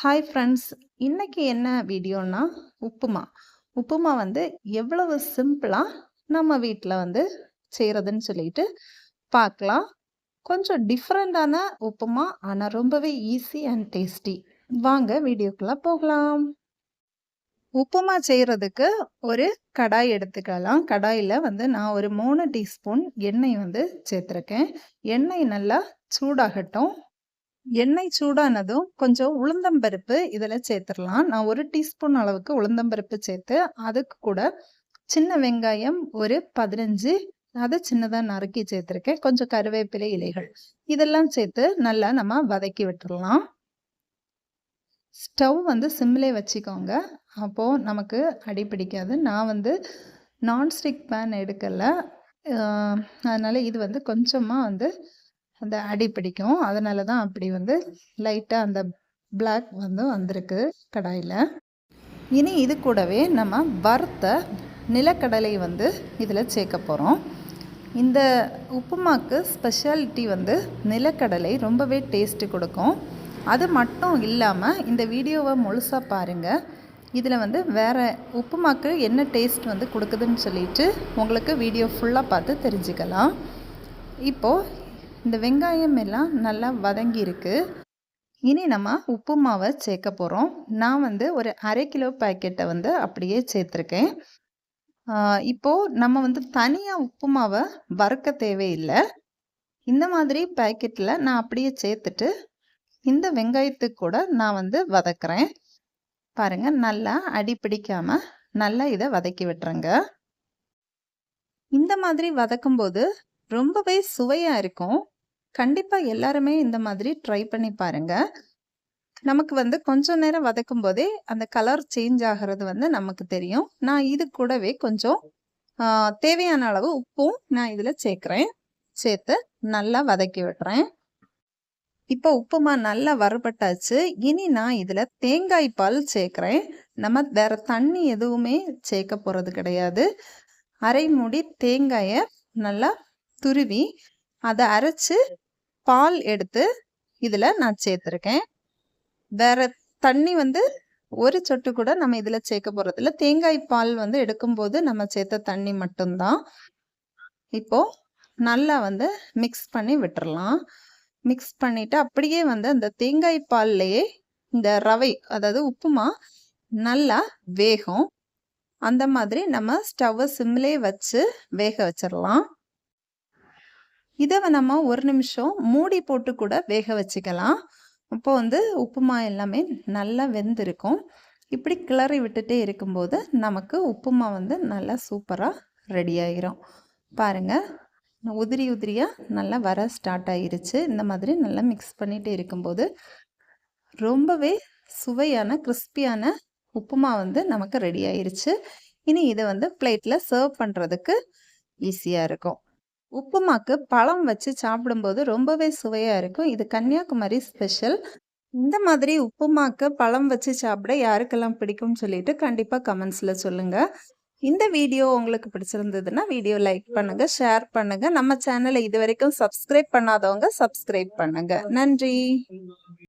Hi friends இன்னைக்கு என்ன வீடியோன்னா உப்புமா. உப்புமா வந்து எவ்வளவு சிம்பிளாக நம்ம வீட்டில் வந்து செய்கிறதுன்னு சொல்லிட்டு பார்க்கலாம் கொஞ்சம் டிஃப்ரெண்டான உப்புமா ஆனால் ரொம்பவே ஈஸி அண்ட் டேஸ்டி வாங்க வீடியோக்குள்ளே போகலாம். உப்புமா செய்கிறதுக்கு ஒரு கடாய் எடுத்துக்கலாம். கடாயில் வந்து நான் ஒரு மூணு டீஸ்பூன் எண்ணெய் வந்து சேர்த்துருக்கேன். எண்ணெய் நல்லா சூடாகட்டும். எண்ணெய் சூடானதும் கொஞ்சம் உளுந்தம்பருப்பு இதில் சேர்த்துடலாம். நான் ஒரு டீஸ்பூன் அளவுக்கு உளுந்தம்பருப்பு சேர்த்து அதுக்கு கூட சின்ன வெங்காயம் ஒரு பதினஞ்சு அதை சின்னதாக நறுக்கி சேர்த்துருக்கேன். கொஞ்சம் கருவேப்பிலை இலைகள் இதெல்லாம் சேர்த்து நல்லா நம்ம வதக்கி விட்டுடலாம். ஸ்டவ் வந்து சிம்மிலே வச்சுக்கோங்க. அப்போது நமக்கு அடி பிடிக்காது. நான் வந்து நான்ஸ்டிக் பேன் எடுக்கலை. அதனால் இது வந்து கொஞ்சமாக வந்து அந்த அடி பிடிக்கும். அதனால தான் அப்படி வந்து லைட்டாக அந்த பிளாக் வந்து வந்திருக்கு கடாயில். இனி இது கூடவே நம்ம வறுத்த நிலக்கடலை வந்து இதில் சேர்க்க போகிறோம் இந்த உப்புமாக்கு ஸ்பெஷாலிட்டி வந்து நிலக்கடலை ரொம்பவே டேஸ்ட்டு கொடுக்கும். அது மட்டும் இல்லாமல் இந்த வீடியோவை முழுசாக பாருங்கள் இதில் வந்து வேறு உப்புமாக்கு என்ன டேஸ்ட் வந்து கொடுக்குதுன்னு சொல்லிட்டு உங்களுக்கு வீடியோ ஃபுல்லாக பார்த்து தெரிஞ்சுக்கலாம். இப்போது இந்த வெங்காயம் எல்லாம் நல்லா வதங்கியிருக்கு. இனி நம்ம உப்பு மாவை சேர்க்க போகிறோம் நான் வந்து ஒரு அரை கிலோ பேக்கெட்டை வந்து அப்படியே சேர்த்துருக்கேன். இப்போது நம்ம வந்து தனியாக உப்பு மாவை வறுக்க தேவையில்லை. இந்த மாதிரி பேக்கெட்டில் நான் அப்படியே சேர்த்துட்டு இந்த வெங்காயத்துக்கு கூட நான் வந்து வதக்குறேன். பாருங்கள் நல்லா அடி பிடிக்காமல் நல்லா இதை வதக்கி விட்டுறேங்க இந்த மாதிரி வதக்கும்போது ரொம்பவே சுவையாக இருக்கும். கண்டிப்பாக எல்லாருமே இந்த மாதிரி ட்ரை பண்ணி பாருங்க. நமக்கு வந்து கொஞ்சம் நேரம் வதக்கும் போதே அந்த கலர் சேஞ்ச் ஆகிறது வந்து நமக்கு தெரியும். நான் இது கூடவே கொஞ்சம் தேவையான அளவு உப்பும் நான் இதில் சேர்க்குறேன். சேர்த்து நல்லா வதக்கி விட்டுறேன் இப்போ உப்புமா நல்லா வறுபட்டாச்சு. இனி நான் இதில் தேங்காய் பால் சேர்க்குறேன். நம்ம வேற தண்ணி எதுவுமே சேர்க்க போகிறது கிடையாது. அரை மூடி தேங்காயை நல்லா துருவி அதை அரைச்சு பால் எடுத்து இதில் நான் சேர்த்துருக்கேன். வேற தண்ணி வந்து ஒரு சொட்டு கூட நம்ம இதில் சேர்க்க போகிறதில்ல தேங்காய் பால் வந்து எடுக்கும்போது நம்ம சேர்த்த தண்ணி மட்டும்தான். இப்போது நல்லா வந்து மிக்ஸ் பண்ணி விட்டுறலாம். மிக்ஸ் பண்ணிவிட்டு அப்படியே வந்து அந்த தேங்காய் பால்லையே இந்த ரவை அதாவது உப்புமா நல்லா வேகும். அந்த மாதிரி நம்ம ஸ்டவ்வை சிம்லே வச்சு வேக வச்சிடலாம். இதை நம்ம ஒரு நிமிஷம் மூடி போட்டு கூட வேக வச்சுக்கலாம். அப்போ வந்து உப்புமா எல்லாமே நல்லா வெந்திருக்கும். இப்படி கிளறி விட்டுட்டே இருக்கும்போது நமக்கு உப்புமா வந்து நல்லா சூப்பராக ரெடி ஆகிரும் பாருங்கள் உதிரி உதிரியாக நல்லா வர ஸ்டார்ட் ஆகிருச்சு இந்த மாதிரி நல்லா மிக்ஸ் பண்ணிகிட்டே இருக்கும்போது ரொம்பவே சுவையான கிறிஸ்பியான உப்புமா வந்து நமக்கு ரெடி ஆயிருச்சு. இனி இதை வந்து பிளேட்டில் சர்வ் பண்ணுறதுக்கு ஈஸியாக இருக்கும். உப்புமாக்கு பழம் வச்சு சாப்பிடும்போது ரொம்பவே சுவையாக இருக்கும். இது கன்னியாகுமரி ஸ்பெஷல் இந்த மாதிரி உப்புமாக்கு பழம் வச்சு சாப்பிட யாருக்கெல்லாம் பிடிக்கும்னு சொல்லிட்டு கண்டிப்பாக கமெண்ட்ஸில் சொல்லுங்கள் இந்த வீடியோ உங்களுக்கு பிடிச்சிருந்ததுன்னா வீடியோ லைக் பண்ணுங்கள் ஷேர் பண்ணுங்கள் நம்ம சேனலை இது வரைக்கும் சப்ஸ்கிரைப் பண்ணாதவங்க சப்ஸ்கிரைப் பண்ணுங்கள் நன்றி.